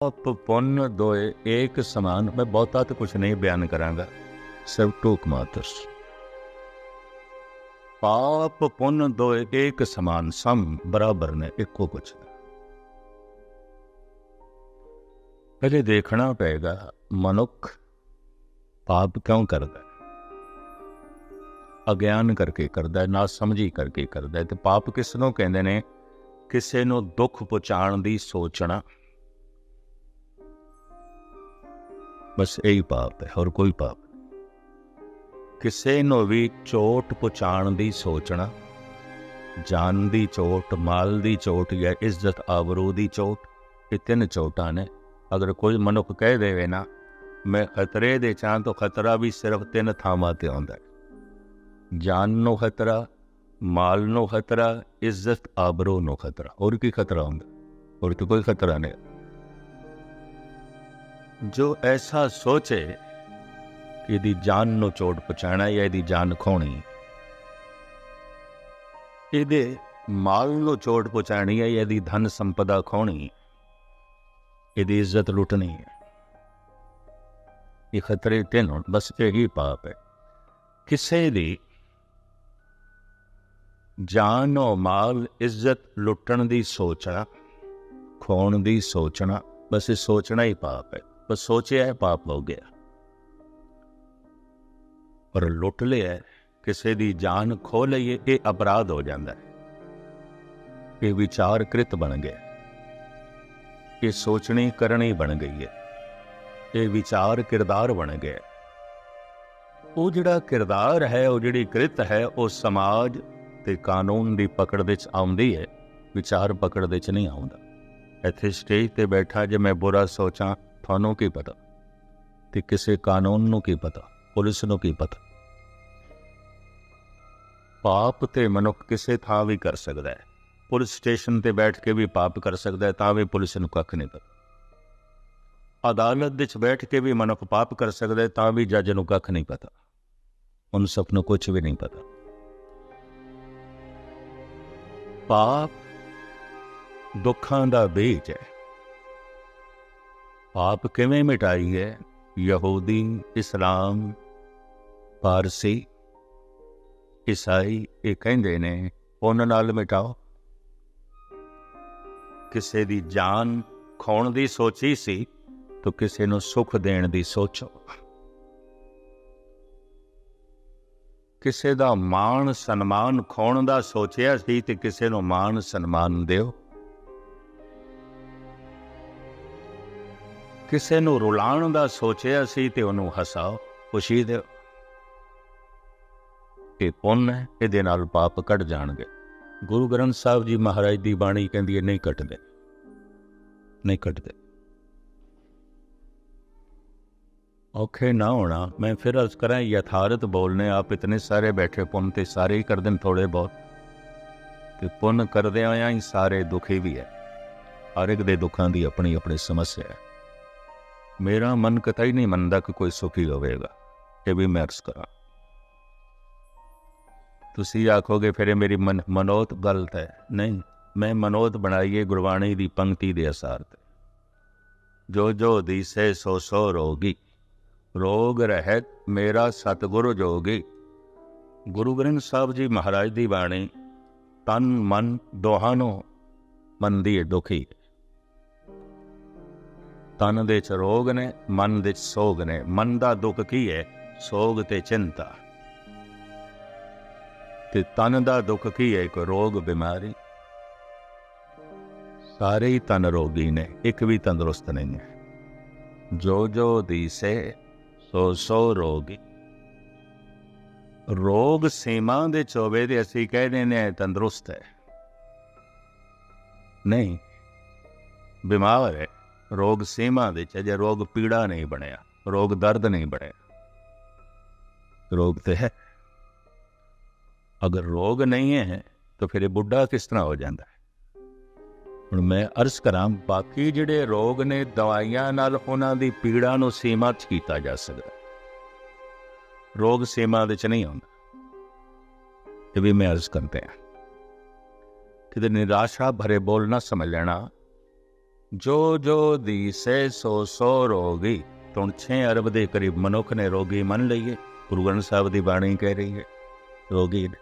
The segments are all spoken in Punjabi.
ਪਾਪ ਪੁੰਨ ਦੋਏ ਏਕ ਸਮਾਨ। ਮੈਂ ਬਹੁਤਾ ਤਾਂ ਕੁਝ ਨਹੀਂ ਬਿਆਨ ਕਰਾਂਗਾ। ਸਿਰਫ ਟੂਕ ਮਾਤਰ। ਪਾਪ ਪੁੰਨ ਦੋਏ ਏਕ ਸਮਾਨ। ਸਮ ਬਰਾਬਰ ਨੇ ਇੱਕੋ ਕੁਛ ਨੇ ਪਹਿਲੇ ਦੇਖਣਾ ਪਏਗਾ ਮਨੁੱਖ ਪਾਪ ਕਿਉਂ ਕਰਦਾ ਅਗਿਆਨ ਕਰਕੇ ਕਰਦਾ ਹੈ ਨਾ ਸਮਝੀ ਕਰਕੇ ਕਰਦਾ ਹੈ ਤੇ ਪਾਪ ਕਿਸ ਨੂੰ ਕਹਿੰਦੇ ਨੇ? ਕਿਸੇ ਨੂੰ ਦੁੱਖ ਪਹੁੰਚਾਉਣ ਦੀ ਸੋਚਣਾ। ਬਸ ਇਹੀ ਪਾਪ ਹੈ, ਹੋਰ ਕੋਈ ਪਾਪ ਨਹੀਂ। ਕਿਸੇ ਨੂੰ ਵੀ ਚੋਟ ਪਹੁੰਚਾਉਣ ਦੀ ਸੋਚਣਾ ਜਾਨ ਦੀ ਚੋਟ, ਮਾਲ ਦੀ ਚੋਟ ਜਾਂ ਇੱਜ਼ਤ ਆਬਰੂ ਦੀ ਚੋਟ, ਇਹ ਤਿੰਨ ਚੋਟਾਂ ਨੇ। ਅਗਰ ਕੋਈ ਮਨੁੱਖ ਕਹਿ ਦੇਵੇ ਨਾ, ਮੈਂ ਖਤਰੇ ਦੇ ਚਾਂ ਤੋਂ ਖਤਰਾ ਵੀ ਸਿਰਫ ਤਿੰਨ ਥਾਵਾਂ ਤੇ ਆਉਂਦਾ ਹੈ। ਜਾਨ ਨੂੰ ਖਤਰਾ, ਮਾਲ ਨੂੰ ਖਤਰਾ, ਇੱਜ਼ਤ ਆਬਰੂ ਨੂੰ ਖਤਰਾ। ਹੋਰ ਕੀ ਖਤਰਾ ਹੁੰਦਾ? ਹੋਰ ਤਾਂ ਕੋਈ ਖਤਰਾ ਨਹੀਂ। ਜੋ ਐਸਾ ਸੋਚੇ ਕਿ ਇਹਦੀ ਜਾਨ ਨੂੰ ਚੋਟ ਪਹੁੰਚਾਣਾ ਜਾਂ ਇਹਦੀ ਜਾਨ ਖੋਣੀ। ਇਹਦੇ ਮਾਲ ਨੂੰ ਚੋਟ ਪਹੁੰਚਾਣੀ ਹੈ ਇਹਦੀ ਧਨ ਸੰਪਦਾ ਖੋਣੀ, ਇਹਦੀ ਇੱਜ਼ਤ ਲੁੱਟਣੀ। ਹੈ ਇਹ ਖਤਰੇ ਤਿੰਨ ਹੋਣ ਬਸ ਹੀ ਪਾਪ ਹੈ। ਕਿਸੇ ਦੀ ਜਾਨ ਔ ਮਾਲ ਇੱਜ਼ਤ ਲੁੱਟਣ ਦੀ ਸੋਚਣਾ, ਖੋਣ ਦੀ ਸੋਚਣਾ, ਬਸ ਇਹ ਸੋਚਣਾ ਹੀ ਪਾਪ ਹੈ। ਬਸ ਸੋਚਿਆ ਹੈ, ਪਾਪ ਹੋ ਗਿਆ। ਪਰ ਲੁੱਟ ਲਿਆ ਕਿਸੇ ਦੀ ਜਾਨ ਖੋ ਲਈਏ, ਇਹ ਅਪਰਾਧ ਹੋ ਜਾਂਦਾ ਹੈ। ਇਹ ਵਿਚਾਰ ਕ੍ਰਿਤ ਬਣ ਗਿਆ ਇਹ ਸੋਚਣੀ ਕਰਨੀ ਬਣ ਗਈ ਹੈ। ਇਹ ਵਿਚਾਰ ਕਿਰਦਾਰ ਬਣ ਗਿਆ ਉਹ ਜਿਹੜਾ ਕਿਰਦਾਰ ਹੈ, ਉਹ ਜਿਹੜੀ ਕ੍ਰਿਤ ਹੈ, ਉਹ ਸਮਾਜ ਤੇ ਕਾਨੂੰਨ ਦੀ ਪਕੜ ਵਿੱਚ ਆਉਂਦੀ ਹੈ। ਵਿਚਾਰ ਪਕੜ ਵਿੱਚ ਨਹੀਂ ਆਉਂਦਾ। ਇੱਥੇ ਸਟੇਜ ਤੇ ਬੈਠਾ ਜੇ ਮੈਂ ਬੁਰਾ ਸੋਚਾਂ ਤੁਹਾਨੂੰ ਕੀ ਪਤਾ ਤੇ ਕਿਸੇ ਕਾਨੂੰਨ ਨੂੰ ਕੀ ਪਤਾ ਪੁਲਿਸ ਨੂੰ ਕੀ ਪਤਾ ਪਾਪ ਤੇ ਮਨੁੱਖ ਕਿਸੇ ਥਾਂ ਵੀ ਕਰ ਸਕਦਾ ਹੈ ਪੁਲਿਸ ਸਟੇਸ਼ਨ ਤੇ ਬੈਠ ਕੇ ਵੀ ਪਾਪ ਕਰ ਸਕਦਾ ਹੈ ਤਾਂ ਵੀ ਪੁਲਿਸ ਨੂੰ ਕੱਖ ਨਹੀਂ ਪਤਾ ਅਦਾਲਤ ਵਿੱਚ ਬੈਠ ਕੇ ਵੀ ਮਨੁੱਖ ਪਾਪ ਕਰ ਸਕਦਾ ਹੈ ਤਾਂ ਵੀ ਜੱਜ ਨੂੰ ਕੱਖ ਨਹੀਂ ਪਤਾ ਉਹਨੂੰ ਸਭ ਨੂੰ ਕੁਝ ਵੀ ਨਹੀਂ ਪਤਾ ਪਾਪ ਦੁੱਖਾਂ ਦਾ ਬੀਜ ਹੈ ਪਾਪ ਕਿਵੇਂ ਮਿਟਾਈ ਹੈ? ਯਹੂਦੀ, ਇਸਲਾਮ, ਪਾਰਸੀ? ਈਸਾਈ, ਇਹ ਕਹਿੰਦੇ ਨੇ, ਉਹਨਾਂ ਨਾਲ ਮਿਟਾਓ। ਕਿਸੇ ਦੀ ਜਾਨ ਖੋਣ ਦੀ ਸੋਚੀ ਸੀ, ਤਾਂ ਕਿਸੇ ਨੂੰ ਸੁੱਖ ਦੇਣ ਦੀ ਸੋਚੋ। ਕਿਸੇ ਦਾ ਮਾਣ ਸਨਮਾਨ ਖੋਣ ਦਾ ਸੋਚਿਆ ਸੀ, ਤੇ ਕਿਸੇ ਨੂੰ ਮਾਣ ਸਨਮਾਨ ਦਿਓ। ਕਿਸੇ ਨੂੰ ਰੁਲਾਉਣ ਦਾ ਸੋਚਿਆ ਸੀ ਤੇ ਉਹਨੂੰ ਹਸਾਓ, ਖੁਸ਼ੀ ਦਿਓ। ਇਹ ਪੁੰਨ ਹੈ, ਇਹਦੇ ਨਾਲ ਪਾਪ ਕੱਟ ਜਾਣਗੇ। ਗੁਰੂ ਗ੍ਰੰਥ ਸਾਹਿਬ ਜੀ ਮਹਾਰਾਜ ਦੀ ਬਾਣੀ ਕਹਿੰਦੀ ਹੈ, ਨਹੀਂ ਕੱਟਦੇ ਨਹੀਂ ਕੱਟਦੇ ਔਖੇ ਨਾ ਹੋਣਾ, ਮੈਂ ਫਿਰ ਅਰਜ਼ ਕਰਾਂ, ਯਥਾਰਥ ਬੋਲਨੇ, ਆਪ ਇਤਨੇ ਸਾਰੇ ਬੈਠੇ ਪੁੰਨ ਤੇ ਸਾਰੇ ਹੀ ਕਰਦੇ ਨੇ ਥੋੜੇ ਬਹੁਤ। ਤੇ ਪੁੰਨ ਕਰਦੇ ਆਇਆ ਹੀ ਸਾਰੇ ਦੁਖੀ ਵੀ ਹੈ। ਹਰ ਇੱਕ ਦੇ ਦੁੱਖਾਂ ਦੀ ਆਪਣੀ ਆਪਣੀ ਸਮੱਸਿਆ ਹੈ। ਮੇਰਾ ਮਨ ਕਤਈ ਨਹੀਂ ਮੰਨਦਾ ਕਿ ਕੋਈ ਸੁਖੀ ਹੋਵੇਗਾ ਇਹ ਵੀ ਮੈਂ ਅਰਜ਼ ਕਰਾਂ। ਤੁਸੀਂ ਆਖੋਗੇ, ਫਿਰ ਇਹ ਮੇਰੀ ਮਨ, ਮਨੋਤ ਗਲਤ ਹੈ। ਨਹੀਂ, ਮੈਂ ਮਨੋਤ ਬਣਾਈਏ ਗੁਰਬਾਣੀ ਦੀ ਪੰਕਤੀ ਦੇ ਅਸਾਰ ਤੇ। ਜੋ ਜੋ ਦੀਸੇ ਸੋ ਸੋ ਰੋਗੀ, ਰੋਗ ਰਹਿਤ ਮੇਰਾ ਸਤਿਗੁਰੂ ਜੋਗੀ। ਗੁਰੂ ਗ੍ਰੰਥ ਸਾਹਿਬ ਜੀ ਮਹਾਰਾਜ ਦੀ ਬਾਣੀ ਤਨ ਮਨ ਦੋਹਾਂ ਨੂੰ ਮੰਦੀ ਹੈ ਦੁਖੀ। ਤਨ ਦੇ ਚ ਰੋਗ ਨੇ, ਮਨ ਦੇ ਚ ਸੋਗ ਨੇ। ਮਨ ਦਾ ਦੁੱਖ ਕੀ ਹੈ ਸੋਗ ਤੇ ਚਿੰਤਾ। ਤੇ ਤਨ ਦਾ ਦੁੱਖ ਕੀ ਹੈ ਇੱਕ ਰੋਗ, ਬਿਮਾਰੀ। ਸਾਰੇ ਹੀ ਤਨ ਰੋਗੀ ਨੇ, ਇੱਕ ਵੀ ਤੰਦਰੁਸਤ ਨਹੀਂ ਹੈ। ਜੋ ਜੋ ਦੀਸੇ ਸੋ ਸੋ ਰੋਗੀ। ਰੋਗ ਸੀਮਾ ਦੇ ਚੋਵੇ ਦੇ ਅਸੀਂ ਕਹਿੰਦੇ ਨੇ ਤੰਦਰੁਸਤ ਹੈ। ਨਹੀਂ, ਬਿਮਾਰ ਹੈ। ਰੋਗ ਸੀਮਾ ਦੇ ਚ ਜੇ ਰੋਗ ਪੀੜਾ ਨਹੀਂ ਬਣਿਆ, ਰੋਗ ਦਰਦ ਨਹੀਂ ਬਣਿਆ। ਰੋਗ ਤੇ ਹੈ। ਅਗਰ ਰੋਗ ਨਹੀਂ ਹੈ, ਤਾਂ ਫਿਰ ਇਹ ਬੁੱਢਾ ਕਿਸ ਤਰ੍ਹਾਂ ਹੋ ਜਾਂਦਾ ਹੈ? ਹੁਣ ਮੈਂ ਅਰਜ਼ ਕਰਾਂ, ਬਾਕੀ ਜਿਹੜੇ ਰੋਗ ਨੇ, ਦਵਾਈਆਂ ਨਾਲ ਉਹਨਾਂ ਦੀ ਪੀੜਾ ਨੂੰ ਸੀਮਾ 'ਚ ਕੀਤਾ ਜਾ ਸਕਦਾ। ਰੋਗ ਸੀਮਾ ਦੇ 'ਚ ਨਹੀਂ ਆਉਂਦਾ। ਇਹ ਵੀ ਮੈਂ ਅਰਜ਼ ਕਰਦੇ ਹਾਂ। ਕਿਤੇ ਨਿਰਾਸ਼ਾ ਭਰੇ ਬੋਲ ਨਾ ਸਮਝ ਲੈਣਾ। ਜੋ ਜੋ ਦੀਸੇ ਸੋ ਸੋ ਰੋਗੀ ਤੁਣ 6 ਅਰਬ ਦੇ ਕਰੀਬ ਮਨੁੱਖ ਨੇ ਰੋਗੀ ਮੰਨ ਲਈਏ, ਗੁਰੂ ਗ੍ਰੰਥ ਸਾਹਿਬ ਦੀ ਬਾਣੀ ਕਹਿ ਰਹੀ ਹੈ, ਰੋਗੀ ਨੇ।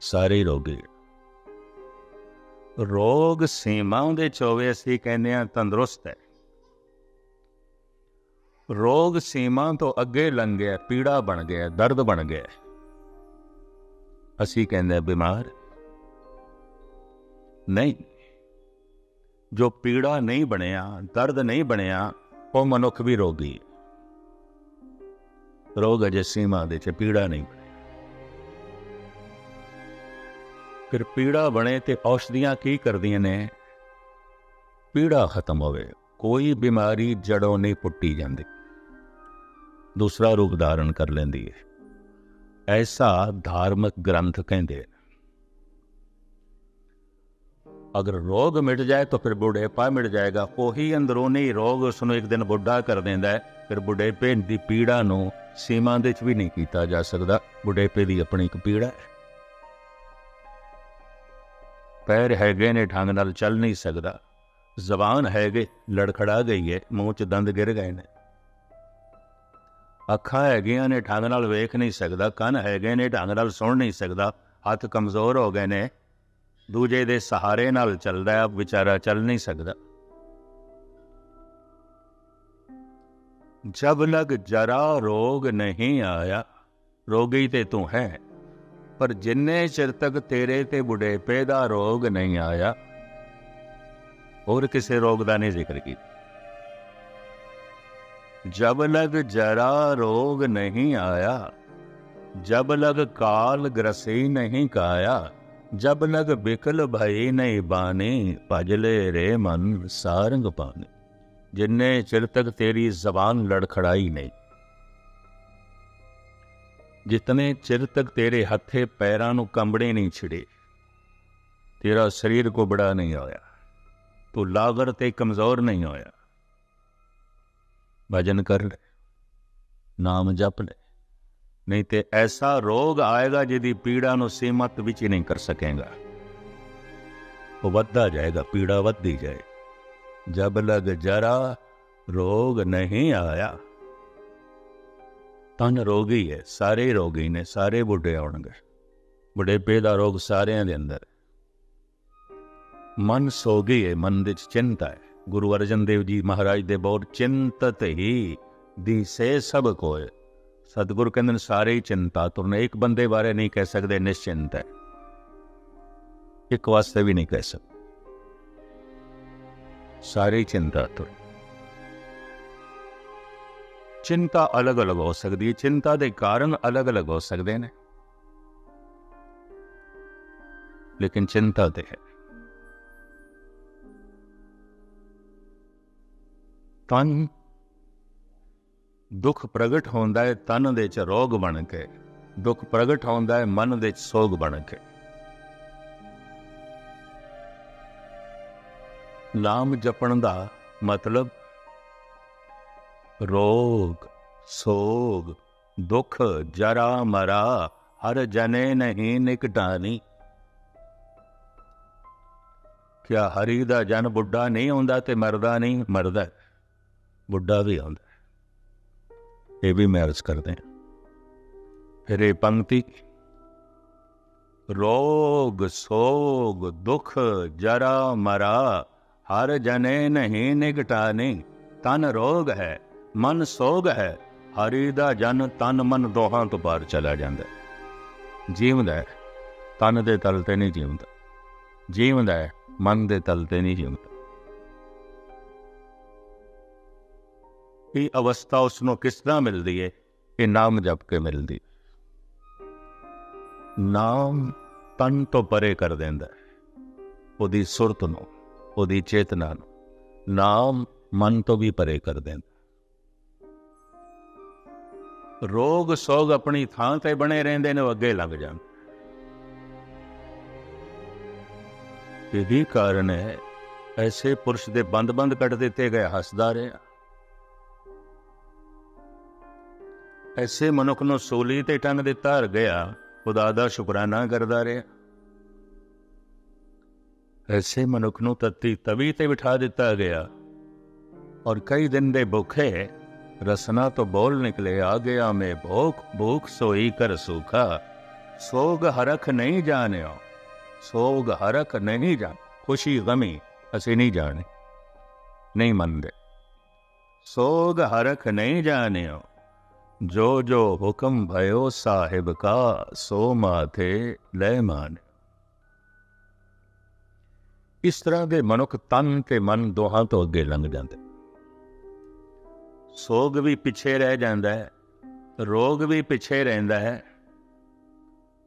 ਸਾਰੇ ਰੋਗੀ। ਰੋਗ ਸੀਮਾ ਦੇ ਚੋਵੇ ਅਸੀਂ ਕਹਿੰਦੇ ਆ ਤੰਦਰੁਸਤ ਹੈ। ਰੋਗ ਸੀਮਾ ਤੋਂ ਅੱਗੇ ਲੰਘ ਗਿਆ, ਪੀੜਾ ਬਣ ਗਿਆ, ਦਰਦ ਬਣ ਗਿਆ। ਅਸੀਂ ਕਹਿੰਦੇ ਹਾਂ ਬਿਮਾਰ। ਨਹੀਂ ਜੋ ਪੀੜਾ ਨਹੀਂ ਬਣਿਆ, ਦਰਦ ਨਹੀਂ ਬਣਿਆ, ਉਹ ਮਨੁੱਖ ਵੀ ਰੋਗੀ। ਰੋਗ ਅਜੇ ਸੀਮਾ ਦੇ ਚ ਪੀੜਾ ਨਹੀਂ ਫਿਰ ਪੀੜਾ ਬਣੇ ਤੇ ਔਸ਼ਧੀਆਂ ਕੀ ਕਰਦੀਆਂ ਨੇ? ਪੀੜਾ ਖਤਮ ਹੋਵੇ, ਕੋਈ ਬਿਮਾਰੀ ਜੜੋਂ ਨਹੀਂ ਪੁੱਟੀ ਜਾਂਦੀ। ਦੂਸਰਾ ਰੂਪ ਧਾਰਨ ਕਰ ਲੈਂਦੀ ਹੈ। ਐਸਾ ਧਾਰਮਿਕ ਗ੍ਰੰਥ ਕਹਿੰਦੇ ਨੇ ਅਗਰ ਰੋਗ ਮਿਟ ਜਾਏ ਤਾਂ ਫਿਰ ਬੁਢੇਪਾ ਮਿਟ ਜਾਏਗਾ। ਉਹੀ ਅੰਦਰੂਨੀ ਰੋਗ ਉਸ ਨੂੰ ਇੱਕ ਦਿਨ ਬੁੱਢਾ ਕਰ ਦਿੰਦਾ ਹੈ। ਫਿਰ ਬੁਢੇਪੇ ਦੀ ਪੀੜਾ ਨੂੰ ਸੀਮਾ ਦੇ ਚ ਵੀ ਨਹੀਂ ਕੀਤਾ ਜਾ ਸਕਦਾ। ਬੁਢੇਪੇ ਦੀ ਆਪਣੀ ਇੱਕ ਪੀੜਾ ਹੈ। ਪੈਰ ਹੈਗੇ ਨੇ, ਢੰਗ ਨਾਲ ਚੱਲ ਨਹੀਂ ਸਕਦਾ। ਜ਼ਬਾਨ ਹੈਗੇ, ਲੜਖੜਾ ਗਈ ਹੈ। ਮੂੰਹ 'ਚ ਦੰਦ ਗਿਰ ਗਏ ਨੇ। ਅੱਖਾਂ ਹੈਗੀਆਂ ਨੇ, ਢੰਗ ਨਾਲ ਵੇਖ ਨਹੀਂ ਸਕਦਾ। ਕੰਨ ਹੈਗੇ ਨੇ, ਢੰਗ ਨਾਲ ਸੁਣ ਨਹੀਂ ਸਕਦਾ। ਹੱਥ ਕਮਜ਼ੋਰ ਹੋ ਗਏ ਨੇ। ਦੂਜੇ ਦੇ ਸਹਾਰੇ ਨਾਲ ਚੱਲਦਾ ਹੈ ਵਿਚਾਰਾ ਚੱਲ ਨਹੀਂ ਸਕਦਾ। ਜਬ ਲਗ ਜਰਾ ਰੋਗ ਨਹੀਂ ਆਇਆ, ਰੋਗੀ ਤੇ ਤੂੰ ਹੈ, ਪਰ ਜਿੰਨੇ ਚਿਰ ਤੱਕ ਤੇਰੇ ਤੇ ਬੁਢੇਪੇ ਦਾ ਰੋਗ ਨਹੀਂ ਆਇਆ, ਹੋਰ ਕਿਸੇ ਰੋਗ ਦਾ ਨਹੀਂ ਜ਼ਿਕਰ ਕੀਤਾ। ਜਬ ਲਗ ਜਰਾ ਰੋਗ ਨਹੀਂ ਆਇਆ, ਜਬ ਲਗ ਕਾਲ ਗ੍ਰਸੀ ਨਹੀਂ ਕਾਇਆ ਜਬ ਲਗ ਬਿਕਲ ਭਈ ਨਹੀਂ ਬਾਣੀ, ਭਜਲੇ ਰੇ ਮਨ ਸਾਰੰਗ ਪਾਣੇ। ਜਿੰਨੇ ਚਿਰ ਤੱਕ ਤੇਰੀ ਜ਼ਬਾਨ ਲੜਖੜਾਈ ਨਹੀਂ ਜਿਤਨੇ ਚਿਰ ਤੱਕ ਤੇਰੇ ਹੱਥੇ ਪੈਰਾਂ ਨੂੰ ਕੰਬੜੇ ਨਹੀਂ ਛਿੜੇ, ਤੇਰਾ ਸਰੀਰ ਕੋ ਬੜਾ ਨਹੀਂ ਹੋਇਆ। ਤੂੰ ਲਾਗਰ ਤੇ ਕਮਜ਼ੋਰ ਨਹੀਂ ਹੋਇਆ। ਭਜਨ ਕਰ ਲੈ, ਨਾਮ ਜਪ ਲੈ। ਨਹੀਂ ਤੇ ਐਸਾ ਰੋਗ ਆਏਗਾ ਜਿਹਦੀ ਪੀੜਾ ਨੂੰ ਸੀਮਤ ਵਿੱਚ ਹੀ ਨਹੀਂ ਕਰ ਸਕੇਗਾ। ਉਹ ਵੱਧਦਾ ਜਾਏਗਾ, ਪੀੜਾ ਵੱਧਦੀ ਜਾਏ। ਜਬ ਲਗ ਜਰਾ ਰੋਗ ਨਹੀਂ ਆਇਆ। ਤਨ ਰੋਗੀ ਹੈ, ਸਾਰੇ ਰੋਗੀ ਨੇ, ਸਾਰੇ ਬੁੱਢੇ ਆਉਣਗੇ। ਬੁਢੇਪੇ ਦਾ ਰੋਗ ਸਾਰਿਆਂ ਦੇ ਅੰਦਰ। ਮਨ ਸੋਗੀ ਹੈ, ਮਨ ਵਿੱਚ ਚਿੰਤਾ ਹੈ। ਗੁਰੂ ਅਰਜਨ ਦੇਵ ਜੀ ਮਹਾਰਾਜ ਦੇ ਬਹੁਤ ਚਿੰਤਤ ਹੀ ਦੀ ਸੇ ਸਭ ਕੋਏ ਸਤਿਗੁਰੂ ਕਹਿੰਦੇ ਨੇ, ਸਾਰੇ ਹੀ ਚਿੰਤਾ ਤੁਰਨ, ਇੱਕ ਬੰਦੇ ਬਾਰੇ ਨਹੀਂ ਕਹਿ ਸਕਦੇ, ਨਿਸ਼ਚਿੰਤ ਹੈ। ਇੱਕ ਵਾਸਤੇ ਵੀ ਨਹੀਂ ਕਹਿ ਸਕਦੇ। ਸਾਰੇ ਹੀ ਚਿੰਤਾ ਤੁਰ ਚਿੰਤਾ ਅਲੱਗ-ਅਲੱਗ ਹੋ ਸਕਦੀ ਹੈ। ਚਿੰਤਾ ਦੇ ਕਾਰਨ ਅਲੱਗ-ਅਲੱਗ ਹੋ ਸਕਦੇ ਨੇ। ਲੇਕਿਨ ਚਿੰਤਾ ਤੇ ਹੈ। ਤਨ ਦੁੱਖ ਪ੍ਰਗਟ ਹੁੰਦਾ ਹੈ, ਤਨ ਦੇ ਚ ਰੋਗ ਬਣ ਕੇ। ਦੁੱਖ ਪ੍ਰਗਟ ਹੁੰਦਾ ਹੈ, ਮਨ ਦੇ ਚ ਸੋਗ ਬਣ ਕੇ। ਨਾਮ ਜਪਣ ਦਾ ਮਤਲਬ ਰੋਗ, ਸੋਗ, ਦੁੱਖ, ਜਰਾ ਮਰਾ, ਹਰ ਜਨੇ ਨਹੀਂ ਨਿਕਟਾਨੀ। ਕਿਆ ਹਰੀ ਦਾ ਜਨ ਬੁੱਢਾ ਨਹੀਂ ਹੁੰਦਾ ਤੇ ਮਰਦਾ ਨਹੀਂ, ਮਰਦਾ ਬੁੱਢਾ ਵੀ ਆਉਂਦਾ ਇਹ ਵੀ ਮੈਂ ਕਰਦੇ ਹਾਂ। ਫਿਰ ਇਹ ਪੰਕਤੀ, ਰੋਗ, ਸੋਗ, ਦੁੱਖ, ਜਰਾ, ਮਰਾ, ਹਰ ਜਨੇ ਨਹੀਂ ਨਿਕਟਾਨੀ ਤਨ ਰੋਗ ਹੈ, ਮਨ ਸੋਗ ਹੈ, ਹਰੀ ਦਾ ਜਨ ਤਨ ਮਨ ਦੋਹਾਂ ਤੋਂ ਪਾਰ ਚਲਾ ਜਾਂਦਾ ਹੈ। ਜੀਵਦਾ ਤਨ ਦੇ ਤਲ ਤੇ ਨਹੀਂ ਜੀਵਦਾ ਜੀਵਦਾ ਮਨ ਦੇ ਤਲ ਤੇ ਨਹੀਂ ਜੀਵਦਾ। ਇਹ ਅਵਸਥਾ ਉਸ ਨੂੰ ਕਿਸ ਤਰ੍ਹਾਂ ਮਿਲਦੀ ਹੈ ਇਹ ਨਾਮ ਜਪ ਕੇ ਮਿਲਦੀ। ਨਾਮ ਤਨ ਤੋਂ ਪਰੇ ਕਰ ਦਿੰਦਾ ਉਹਦੀ ਸੁਰਤ ਨੂੰ, ਉਹਦੀ ਚੇਤਨਾ ਨੂੰ, ਨਾਮ ਮਨ ਤੋਂ ਵੀ ਪਰੇ ਕਰ ਦਿੰਦਾ ਰੋਗ ਸੋਗ ਆਪਣੀ ਥਾਂ ਤੇ ਬਣੇ ਰਹਿੰਦੇ ਨੇ ਅੱਗੇ ਲੱਗ ਜਾਂਦੇ ਇਹ ਵੀ ਕਾਰਨ ਹੈ, ਐਸੇ ਪੁਰਸ਼ ਦੇ ਬੰਦ-ਬੰਦ ਕੱਢ ਦਿੱਤੇ ਗਏ ਹੱਸਦਾ ਰਿਹਾ। ਐਸੇ ਮਨੁੱਖ ਨੂੰ ਸੂਲੀ ਤੇ ਟੰਗ ਦਿੱਤਾ ਹਰ ਗਿਆ, ਖੁਦਾ ਦਾ ਸ਼ੁਕਰਾਨਾ ਕਰਦਾ ਰਿਹਾ। ਐਸੇ ਮਨੁੱਖ ਨੂੰ ਤੱਤੀ ਤਵੀ ਤੇ ਬਿਠਾ ਦਿੱਤਾ ਗਿਆ। ਔਰ ਕਈ ਦਿਨ ਦੇ ਭੁੱਖੇ ਰਸਨਾ ਤੋਂ ਬੋਲ ਨਿਕਲੇ, ਆ ਗਿਆ ਮੈਂ ਭੂਖ ਭੂਖ ਸੋਈ ਕਰ ਸੁਖਾ। ਸੋਗ ਹਰਖ ਨਹੀਂ ਜਾਣਿਓ, ਸੋਗ ਹਰਖ ਨਹੀਂ ਜਾਣ। ਖੁਸ਼ੀ ਗਮੀ ਅਸੀਂ ਨਹੀਂ ਜਾਣੇ, ਨਹੀਂ ਮੰਨਦੇ। ਸੋਗ ਹਰਖ ਨਹੀਂ ਜਾਣਿਓ ਜੋ ਜੋ ਹੁਕਮ ਭਇਓ ਸਾਹਿਬ ਕਾ, ਸੋ ਮਾਥੇ ਲੈ ਮਾਨ। ਇਸ ਤਰ੍ਹਾਂ ਦੇ ਮਨੁੱਖ ਤਨ ਤੇ ਮਨ ਦੋਹਾਂ ਤੋਂ ਅੱਗੇ ਲੰਘ ਜਾਂਦੇ। ਸੋਗ ਵੀ ਪਿੱਛੇ ਰਹਿ ਜਾਂਦਾ ਹੈ, ਰੋਗ ਵੀ ਪਿੱਛੇ ਰਹਿੰਦਾ ਹੈ।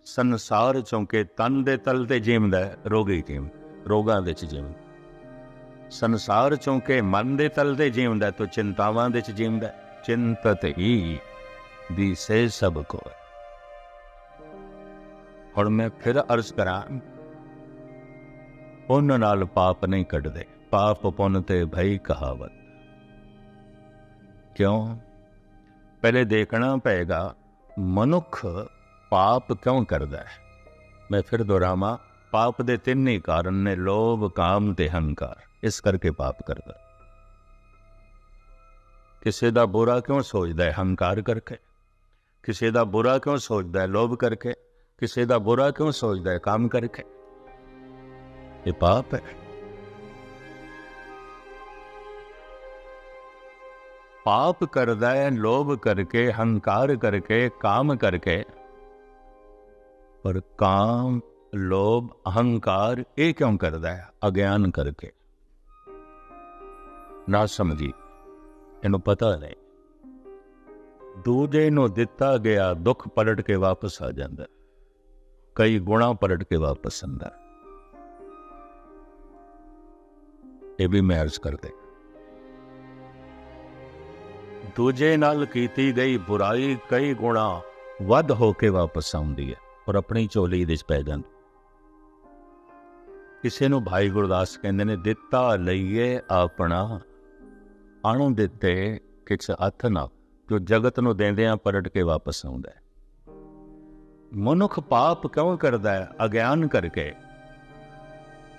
ਸੰਸਾਰ ਚੋਂਕੇ ਤਨ ਦੇ ਤਲ ਤੇ ਜਿਉਂਦਾ ਹੈ, ਰੋਗੀ ਜਿਉਂ ਰੋਗਾਂ ਵਿੱਚ ਜਿਉਂਦਾ ਸੰਸਾਰ ਚੋਂਕੇ ਮਨ ਦੇ ਤਲ ਤੇ ਜਿਉਂਦਾ ਤੋ ਚਿੰਤਾਵਾਂ ਵਿੱਚ ਜਿਉਂਦਾ ਚਿੰਤਤ ਹੀ ਦੀ ਸੇ ਸਭ ਕੋ ਹੁਣ ਮੈਂ ਫਿਰ ਅਰਜ਼ ਕਰਾਂ, ਪੁੰਨ ਨਾਲ ਪਾਪ ਨਹੀਂ ਕੱਢਦੇ। ਪਾਪ ਪੁੰਨ ਤੇ ਭਈ ਕਹਾਵਤ। ਕਿਉਂ? ਪਹਿਲੇ ਦੇਖਣਾ ਪਏਗਾ, ਮਨੁੱਖ ਪਾਪ ਕਿਉਂ ਕਰਦਾ ਹੈ? ਮੈਂ ਫਿਰ ਦੁਹਰਾਵਾਂ, ਪਾਪ ਦੇ ਤਿੰਨ ਹੀ ਕਾਰਨ ਨੇ ਲੋਭ, ਕਾਮ ਤੇ ਹੰਕਾਰ। ਇਸ ਕਰਕੇ ਪਾਪ ਕਰਦਾ। ਕਿਸੇ ਦਾ ਬੁਰਾ ਕਿਉਂ ਸੋਚਦਾ ਹੈ? ਹੰਕਾਰ ਕਰਕੇ। ਕਿਸੇ ਦਾ ਬੁਰਾ ਕਿਉਂ ਸੋਚਦਾ ਹੈ? ਲੋਭ ਕਰਕੇ। ਕਿਸੇ ਦਾ ਬੁਰਾ ਕਿਉਂ ਸੋਚਦਾ ਹੈ? ਕੰਮ ਕਰਕੇ। ਇਹ ਪਾਪ ਹੈ। ਪਾਪ ਕਰਦਾ ਹੈ, ਲੋਭ ਕਰਕੇ, ਹੰਕਾਰ ਕਰਕੇ, ਕਾਮ ਕਰਕੇ। ਪਰ ਕਾਮ, ਲੋਭ, ਅਹੰਕਾਰ ਇਹ ਕਿਉਂ ਕਰਦਾ ਹੈ? ਅਗਿਆਨ ਕਰਕੇ। ਨਾ ਸਮਝੀ। ਇਹਨੂੰ ਪਤਾ ਨਹੀਂ। ਦੂਜੇ ਨੂੰ ਦਿੱਤਾ ਗਿਆ ਦੁੱਖ ਪਲਟ ਕੇ ਵਾਪਸ ਆ ਜਾਂਦਾ ਕਈ ਗੁਣਾ ਪਲਟ ਕੇ ਵਾਪਸ ਆਉਂਦਾ ਇਹ ਵੀ ਮੈਂ ਅਰਜ਼ ਕਰਦੇ ਦੂਜੇ ਨਾਲ ਕੀਤੀ ਗਈ ਬੁਰਾਈ ਕਈ ਗੁਣਾ ਵੱਧ ਹੋ ਕੇ ਵਾਪਸ ਆਉਂਦੀ ਹੈ ਔਰ ਆਪਣੀ ਝੋਲੀ ਦੇ ਵਿੱਚ ਪੈ ਜਾਂਦੀ ਕਿਸੇ ਨੂੰ ਭਾਈ ਗੁਰਦਾਸ ਕਹਿੰਦੇ ਨੇ, ਦਿੱਤਾ ਲਈਏ ਆਪਣਾ, ਅਣੂ ਦਿੱਤੇ ਕਿਛ ਹੱਥ ਨਾ ਜੋ ਜਗਤ ਨੂੰ ਦੇਂਦਿਆਂ ਪਰਟ ਕੇ ਵਾਪਸ ਆਉਂਦਾ ਹੈ। ਮਨੁੱਖ ਪਾਪ ਕਿਉਂ ਕਰਦਾ ਹੈ? ਅਗਿਆਨ ਕਰਕੇ।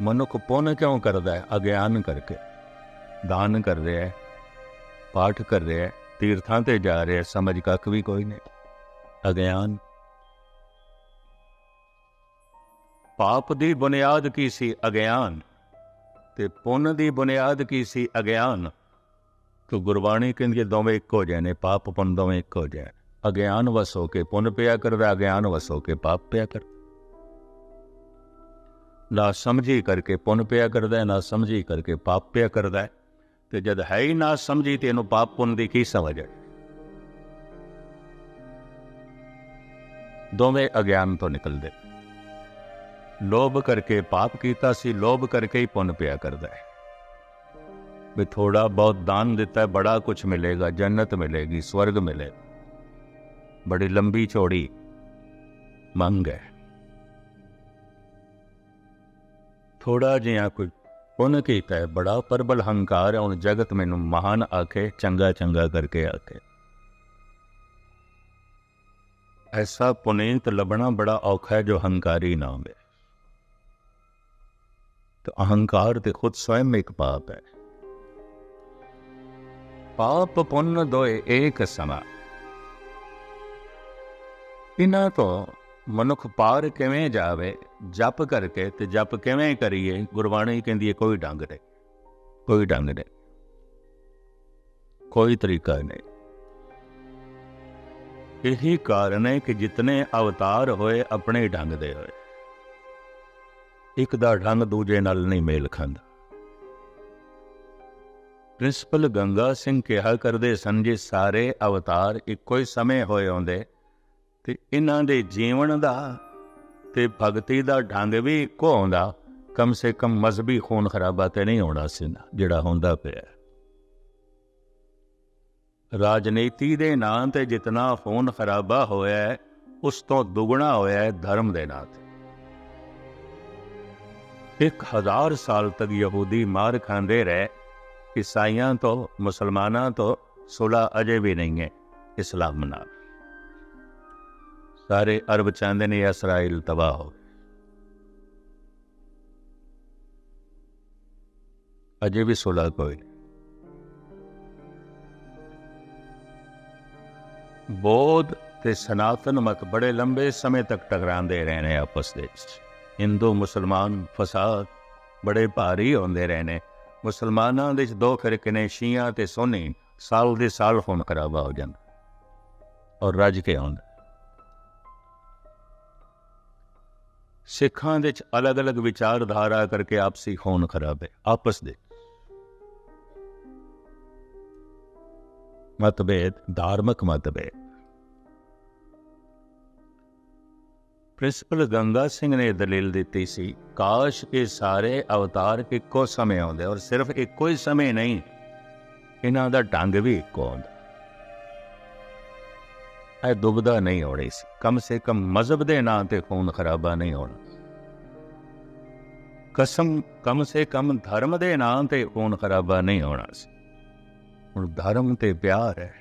ਮਨੁੱਖ ਪੁੰਨ ਕਿਉਂ ਕਰਦਾ ਹੈ? ਅਗਿਆਨ ਕਰਕੇ। ਦਾਨ ਕਰ ਰਿਹਾ ਹੈ, ਪਾਠ ਕਰ ਰਿਹਾ ਹੈ, ਤੀਰਥਾਂ ਤੇ ਜਾ ਰਿਹਾ ਸਮਝ ਕੱਖ ਵੀ ਕੋਈ ਨਹੀਂ। ਅਗਿਆਨ। ਪਾਪ ਦੀ ਬੁਨਿਆਦ ਕੀ ਸੀ? ਅਗਿਆਨ। ਤੇ ਪੁੰਨ ਦੀ ਬੁਨਿਆਦ ਕੀ ਸੀ? ਅਗਿਆਨ। ਤੋ ਗੁਰਬਾਣੀ ਕਹਿੰਦੀ ਹੈ, ਦੋਵੇਂ ਇੱਕ ਹੋ ਜਾਣੇ ਪਾਪ ਪੁੰਨ ਦੋਵੇਂ ਇੱਕ ਹੋ ਜਾਣ ਅਗਿਆਨ ਵਸ ਹੋ ਕੇ ਪੁੰਨ ਪਿਆ ਕਰਦਾ ਅਗਿਆਨ ਵਸ ਹੋ ਕੇ ਪਾਪ ਪਿਆ ਕਰ। ਨਾ ਸਮਝੀ ਕਰਕੇ ਪੁੰਨ ਪਿਆ ਕਰਦਾ ਨਾ ਸਮਝੀ ਕਰਕੇ ਪਾਪ ਪਿਆ ਕਰਦਾ ਹੈ। ਤੇ ਜਦ ਹੈ ਹੀ ਨਾ ਸਮਝੀ ਤੇ ਇਹਨੂੰ ਪਾਪ ਪੁੰਨ ਦੀ ਕੀ ਸਮਝ ਹੈ? ਦੋਵੇਂ ਅਗਿਆਨ ਤੋਂ ਨਿਕਲਦੇ। ਲੋਭ ਕਰਕੇ ਪਾਪ ਕੀਤਾ ਸੀ, ਲੋਭ ਕਰਕੇ ਹੀ ਪੁੰਨ ਪਿਆ ਕਰਦਾ ਹੈ। ਵੀ ਥੋੜਾ ਬਹੁਤ ਦਾਨ ਦਿੱਤਾ ਬੜਾ ਕੁਝ ਮਿਲੇਗਾ, ਜੰਨਤ ਮਿਲੇਗੀ, ਸਵਰਗ ਮਿਲੇ। ਬੜੀ ਲੰਬੀ ਚੌੜੀ ਮੰਗ ਹੈ। ਥੋੜਾ ਜਿਹਾ ਕੁਝ ਉਹਨੇ ਕੀਤਾ ਹੈ, ਬੜਾ ਪਰਬਲ ਹੰਕਾਰ ਹੈ ਉਹਨ ਜਗਤ ਮੈਨੂੰ ਮਹਾਨ ਆਖੇ, ਚੰਗਾ ਚੰਗਾ ਕਰਕੇ ਆਖੇ। ਐਸਾ ਪੁਨੀਤ ਲੱਭਣਾ ਬੜਾ ਔਖਾ ਹੈ, ਜੋ ਹੰਕਾਰੀ ਨਾ ਹੋਵੇ। ਤਾਂ ਅਹੰਕਾਰ ਤੇ ਖੁਦ ਸਵੈਮ ਇੱਕ ਪਾਪ ਹੈ। ਪਾਪ ਪੁੰਨ ਦੋਏ ਏਕ ਸਮਾ। ਇਨਾਂ ਤੋਂ ਮਨੁੱਖ ਪਾਰ ਕਿਵੇਂ ਜਾਵੇ, ਜਪ ਕਰਕੇ ਤੇ ਜਪ ਕਿਵੇਂ ਕਰੀਏ, ਗੁਰਬਾਣੀ ਕਹਿੰਦੀ ਹੈ ਕੋਈ ਢੰਗ ਨਹੀਂ, ਕੋਈ ਢੰਗ ਨਹੀਂ, ਕੋਈ ਤਰੀਕਾ ਨਹੀਂ। ਇਹੀ ਕਾਰਨ ਹੈ ਕਿ ਜਿਤਨੇ ਅਵਤਾਰ ਹੋਏ, ਆਪਣੇ ਢੰਗ ਦੇ ਹੋਏ। ਇੱਕ ਦਾ ਢੰਗ ਦੂਜੇ ਨਾਲ ਨਹੀਂ ਮੇਲ ਖਾਂਦਾ। ਪ੍ਰਿੰਸੀਪਲ ਗੰਗਾ ਸਿੰਘ ਕਿਹਾ ਕਰਦੇ ਸਨ ਜੇ ਸਾਰੇ ਅਵਤਾਰ ਇੱਕੋ ਹੀ ਸਮੇਂ ਹੋਏ ਹੁੰਦੇ ਤੇ ਇਹਨਾਂ ਦੇ ਜੀਵਨ ਦਾ ਤੇ ਭਗਤੀ ਦਾ ਢੰਗ ਵੀ ਇੱਕੋ ਹੁੰਦਾ ਕਮ ਸੇ ਕਮ ਮਜ਼ਬੀ ਖੂਨ ਖਰਾਬਾ ਤੇ ਨਹੀਂ ਹੋਣਾ ਸੀ ਨਾ, ਜਿਹੜਾ ਹੁੰਦਾ ਪਿਆ। ਰਾਜਨੀਤੀ ਦੇ ਨਾਂ ਤੇ ਜਿਤਨਾ ਖੂਨ ਖਰਾਬਾ ਹੋਇਆ ਹੈ, ਉਸ ਤੋਂ ਦੁੱਗਣਾ ਹੋਇਆ ਹੈ ਧਰਮ ਦੇ ਨਾਂ ਤੇ। ਇੱਕ ਹਜ਼ਾਰ ਸਾਲ ਤੱਕ ਯਹੂਦੀ ਮਾਰ ਖਾਂਦੇ ਰਹੇ ਈਸਾਈਆਂ ਤੋਂ, ਮੁਸਲਮਾਨਾਂ ਤੋਂ ਸੁਲਾ ਅਜੇ ਵੀ ਨਹੀਂ ਹੈ ਇਸਲਾਮ ਨਾਲ। ਸਾਰੇ ਅਰਬ ਚਾਹੁੰਦੇ ਨੇ ਇਸਰਾਇਲ ਤਬਾਹ ਹੋ ਅਜੇ ਵੀ ਸੁਲਾ ਕੋਈ ਨਹੀਂ। ਬੋਧ ਤੇ ਸਨਾਤਨ ਮਤ ਬੜੇ ਲੰਬੇ ਸਮੇਂ ਤੱਕ ਟਕਰਾਉਂਦੇ ਰਹੇ ਨੇ ਆਪਸ ਦੇ ਵਿੱਚ। ਹਿੰਦੂ, ਮੁਸਲਮਾਨ, ਫਸਾਦ ਬੜੇ ਭਾਰੀ ਹੁੰਦੇ ਰਹੇ ਨੇ ਮੁਸਲਮਾਨਾਂ ਦੇ ਵਿੱਚ ਦੋ ਫਿਰਕੇ ਨੇ, ਸ਼ੀਆ ਤੇ ਸੁਨੀ। ਸਾਲ ਦੇ ਸਾਲ ਖੂਨ ਖਰਾਬਾ ਹੋ ਜਾਂਦਾ ਔਰ ਰੱਜ ਕੇ ਆਉਂਦਾ। ਸਿੱਖਾਂ ਦੇ ਵਿੱਚ ਅਲੱਗ-ਅਲੱਗ ਵਿਚਾਰਧਾਰਾ ਕਰਕੇ ਆਪਸੀ ਖੂਨ ਖਰਾਬ ਹੈ। ਆਪਸ ਦੇ ਮਤਭੇਦ, ਧਾਰਮਿਕ ਮਤਭੇਦ। ਪ੍ਰਿੰਸੀਪਲ ਗੰਗਾ ਸਿੰਘ ਨੇ ਦਲੀਲ ਦਿੱਤੀ ਸੀ? ਕਾਸ਼ ਇਹ ਸਾਰੇ ਅਵਤਾਰ ਇੱਕੋ ਸਮੇਂ ਆਉਂਦੇ ਔਰ ਸਿਰਫ ਇੱਕੋ ਹੀ ਸਮੇਂ ਨਹੀਂ, ਇਹਨਾਂ ਦਾ ਢੰਗ ਵੀ ਇੱਕੋ ਆਉਂਦਾ ਇਹ ਦੁਬਦਾ ਨਹੀਂ ਹੋਣੀ ਸੀ। ਕਮ ਸੇ ਕਮ ਮਜ਼ਹਬ ਦੇ ਨਾਂ ਤੇ ਖੂਨ ਖਰਾਬਾ ਨਹੀਂ ਹੋਣਾ। ਕਸਮ, ਕਮ ਸੇ ਕਮ ਧਰਮ ਦੇ ਨਾਂ ਤੇ ਖੂਨ ਖਰਾਬਾ ਨਹੀਂ ਹੋਣਾ ਸੀ। ਹੁਣ ਧਰਮ ਤੇ ਪਿਆਰ ਹੈ।